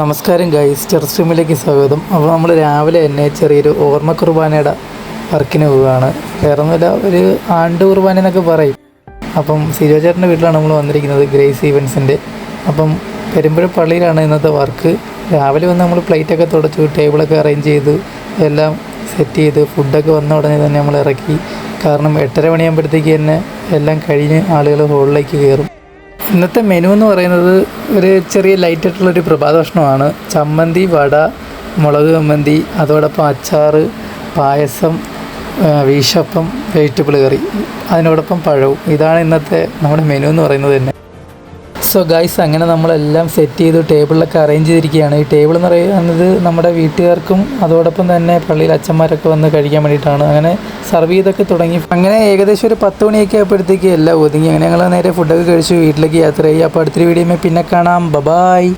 നമസ്കാരം ഗൈസ് ചെറുസ്ട്രീമിലേക്ക് സ്വാഗതം. അപ്പോൾ നമ്മൾ രാവിലെ തന്നെ ചെറിയൊരു ഓർമ്മ കുർബാനയുടെ വർക്കിന് പോവുകയാണ്. വേറെ ഒന്നുമില്ല ഒരു ആണ്ട് കുർബാന എന്നൊക്കെ പറയും. അപ്പം സിരോചേട്ടന്റെ വീട്ടിലാണ് നമ്മൾ വന്നിരിക്കുന്നത് ഗ്രേസ് ഈവൻസിന്റെ അപ്പം പെരുമ്പഴ പള്ളിയിലാണ് ഇന്നത്തെ വർക്ക്. രാവിലെ വന്ന് നമ്മൾ പ്ലേറ്റൊക്കെ തുടച്ചു ടേബിളൊക്കെ അറേഞ്ച് ചെയ്ത് എല്ലാം സെറ്റ് ചെയ്ത് ഫുഡൊക്കെ വന്ന ഉടനെ തന്നെ നമ്മൾ ഇറക്കി. കാരണം എട്ടര മണിയാകുമ്പോഴത്തേക്ക് തന്നെ എല്ലാം കഴിഞ്ഞ് ആളുകൾ ഹോളിലേക്ക് കയറും. ഇന്നത്തെ മെനു എന്ന് പറയുന്നത് ഒരു ചെറിയ ലൈറ്റ് ആയിട്ടുള്ള ഒരു പ്രഭാത ഭക്ഷണമാണ്. ചമ്മന്തി വട മുളക് ചമ്മന്തി അതോടൊപ്പം അച്ചാറ് പായസം വീശപ്പം വെജിറ്റബിൾ കറി അതിനോടൊപ്പം പഴവും. ഇതാണ് ഇന്നത്തെ നമ്മുടെ മെനു എന്ന് പറയുന്നത് തന്നെ. സോ ഗൈസ് അങ്ങനെ നമ്മളെല്ലാം സെറ്റ് ചെയ്തു ടേബിളിലൊക്കെ അറേഞ്ച് ചെയ്തിരിക്കുകയാണ്. ഈ ടേബിൾ എന്ന് പറയുന്നത് നമ്മുടെ വീട്ടുകാർക്കും അതോടൊപ്പം തന്നെ പള്ളിയിൽ അച്ഛന്മാരൊക്കെ വന്ന് കഴിക്കാൻ വേണ്ടിയിട്ടാണ്. അങ്ങനെ സർവ് ചെയ്തൊക്കെ തുടങ്ങി. അങ്ങനെ ഏകദേശം ഒരു പത്ത് മണിയൊക്കെ ആയപ്പോഴത്തേക്ക് എല്ലാം ഒതുങ്ങി. അങ്ങനെ ഞങ്ങൾ നേരെ ഫുഡൊക്കെ കഴിച്ചു വീട്ടിലേക്ക് യാത്ര ചെയ്യും. അപ്പോൾ അടുത്തൊരു വീഡിയോ പിന്നെ കാണാം. ബബായ്